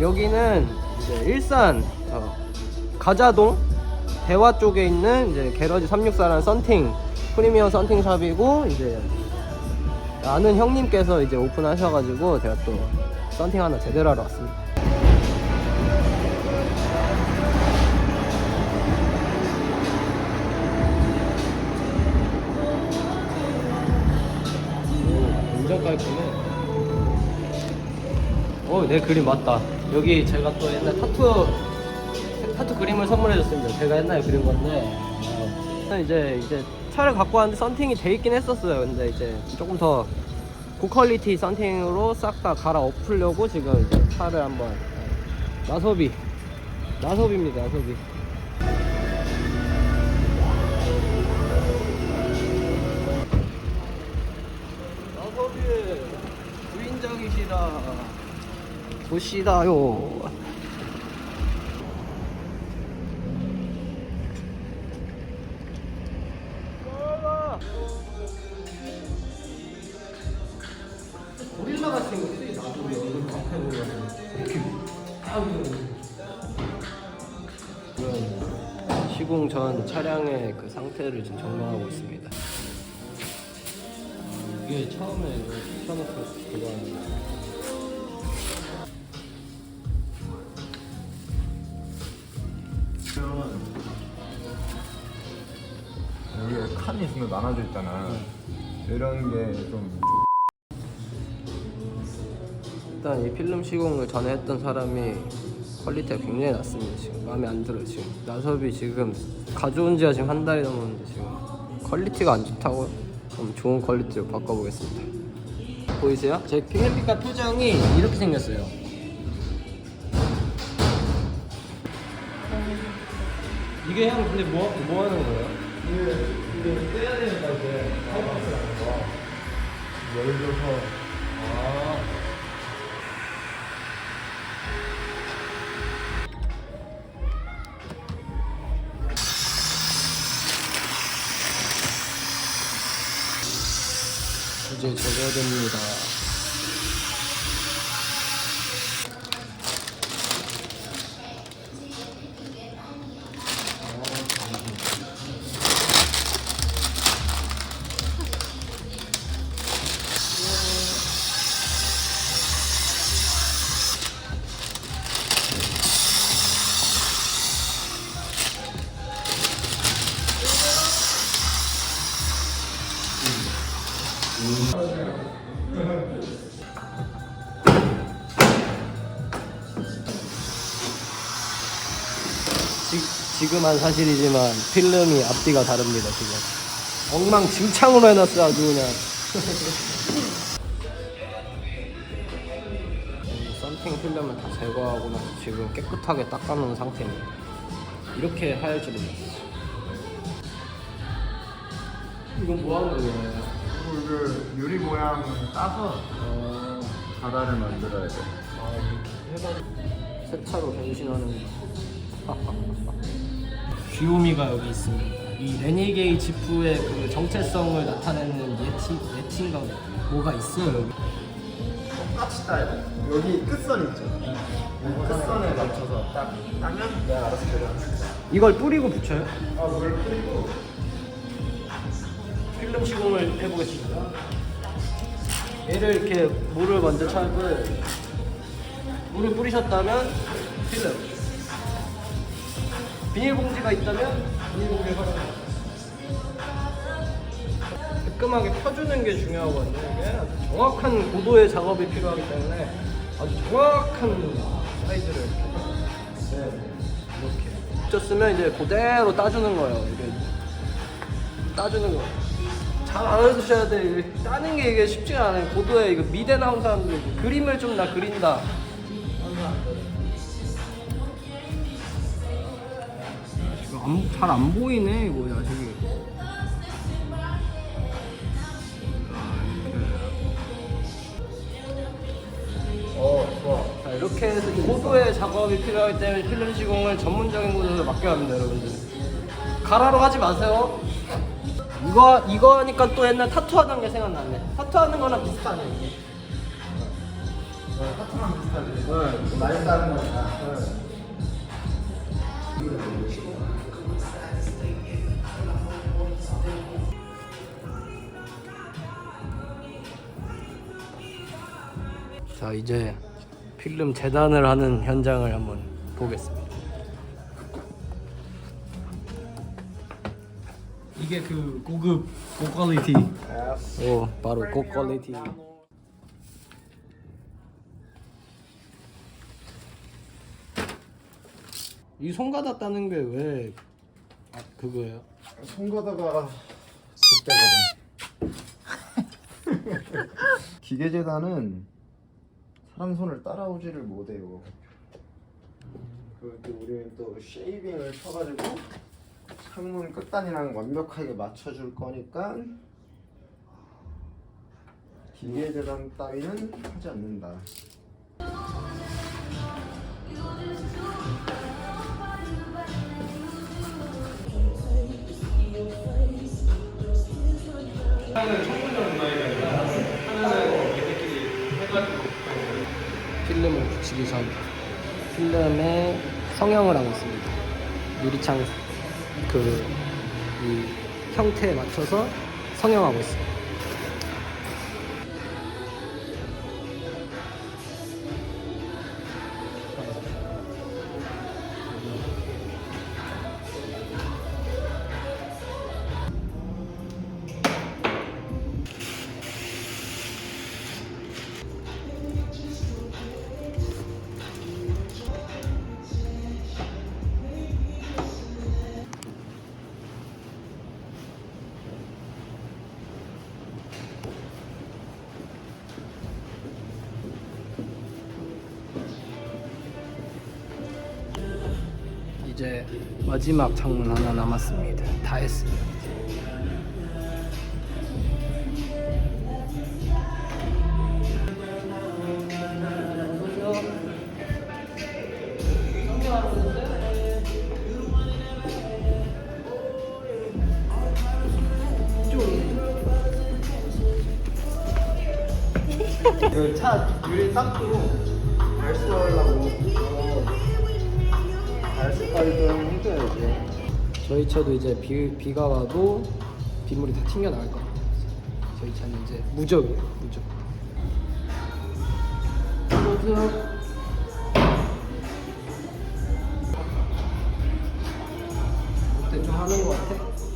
여기는 이제 일산 어, 가자동 대화 쪽에 있는 이제 게러지 364라는 썬팅 프리미엄 썬팅 샵이고 이제 아는 형님께서 이제 오픈하셔가지고 제가 또 썬팅 하나 제대로 하러 왔습니다. 오, 완전 깔끔해. 어, 내 그림 맞다. 여기 제가 또 옛날 타투 타투 그림을 선물해줬습니다. 제가 옛날에 그린 건데 어, 이제 이제 차를 갖고 왔는데 썬팅이 돼 있긴 했었어요. 근데 이제 조금 더 고퀄리티 썬팅으로 싹 다 갈아 엎으려고 지금 이제 차를 한번 어, 나섭이 나섭입니다. 나섭이. 보시다요. 고릴라 같이 생겼지 나도 얼굴 앞에 보면 이렇게 딱 이런 시공 전 차량의 그 상태를 지금 점검하고 있습니다. 이게 처음에 이거 켜놓고 그거 하는 거. 여기에 칸이 있으면 나눠져 있잖아. 이런 게 좀 일단 이 필름 시공을 전에 했던 사람이 퀄리티가 굉장히 낮습니다. 지금 마음에 안 들어요. 지금 나섭이 지금 가져온 지가 지금 한 달이 넘었는데 지금 퀄리티가 안 좋다고 좀 좋은 퀄리티로 바꿔보겠습니다. 보이세요? 제 캠핑카 표정이 이렇게 생겼어요. 이게 형 근데 뭐, 뭐 하는 거예요? 이게 떼야 되니까 이제 타이머스라는 거 열려서 아. 이제 적어야 됩니다. 지, 지금한 사실이지만 필름이 앞뒤가 다릅니다 지금. 엉망진창으로 해놨어 아주 그냥. 이 썬팅 필름을 다 제거하고 나서 지금 깨끗하게 닦아놓은 상태입니다. 이렇게 하얄 줄은 이건 뭐 하는 거예요? 그 유리 모양을 따서 어... 바다를 만들어야 돼. 아, 이렇게 해가지고 세차로 변신하는 귀요미가 여기 있습니다. 이 레니게이 지프의 그 정체성을 나타내는 예티 예티인가 뭐가 있어요 여기. 똑같이 돼. 여기 끝선 있죠. 이 끝선에 맞춰서 딱 따면 내가 알아서 내려가는 이걸 뿌리고 붙여요? 아, 물 뿌리고 필름 시공을 해보겠습니다. 얘를 이렇게 물을 먼저 찰을 물을 뿌리셨다면 필름 비닐봉지가 있다면 비닐봉지를 활용합니다. 깔끔하게 펴주는 게 중요하거든요. 이게 정확한 고도의 작업이 필요하기 때문에 아주 정확한 사이즈를 네, 이렇게 붙였으면 이제 그대로 따주는 거예요. 이게 따주는 거. 잘 알아두셔야 돼. 따는 게 이게 쉽지가 않아요. 고도에 이거 미대 나온 사람들 그림을 좀 나 그린다. 잘 안 보이네 이거 야식이. 어, 좋아. 자 이렇게 해서 고도의 작업이 필요하기 때문에 필름 시공을 전문적인 곳에서 맡겨야 합니다 여러분들. 가라로 하지 마세요. 이거 이거 하니까 또 옛날 타투 하던 게 생각나네. 타투 하는 거랑 비슷하네. 이게. 하트랑 비슷하지. 네. 많이 따는 거니까. 자 이제 필름 재단을 하는 현장을 한번 보겠습니다. 이게 그 고급 고퀄리티. 오 바로 고퀄리티. 이 손가락 따는 게왜 아, 그거예요? 손 가다가 족대거든. 기계 재단은 사람 손을 따라오지를 못해요. 그또 우리는 또 쉐이빙을 쳐가지고 창문 끝단이랑 완벽하게 맞춰줄 거니까 기계 재단 따위는 하지 않는다. 필름을 붙이기 전 필름에 성형을 하고 있습니다. 유리창 그이 형태에 맞춰서 성형하고 있어요. 이제 마지막 창문 하나 남았습니다. 다 했어요. 그차 유리 닦고 발수하려고 좀 해줘야지. 저희 차도 이제 비, 비가 와도 빗물이 다 튕겨 나갈 겁니다. 저희 차는 이제 무적이에요, 무적. 무적. 어때 좀 하는 것 같아?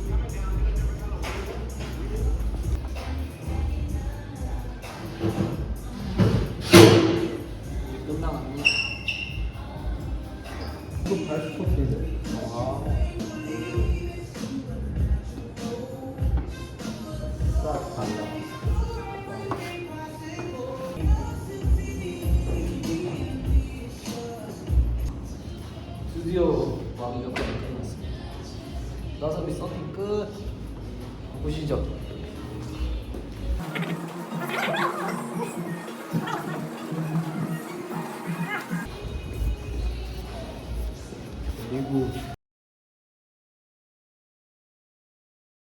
보시죠.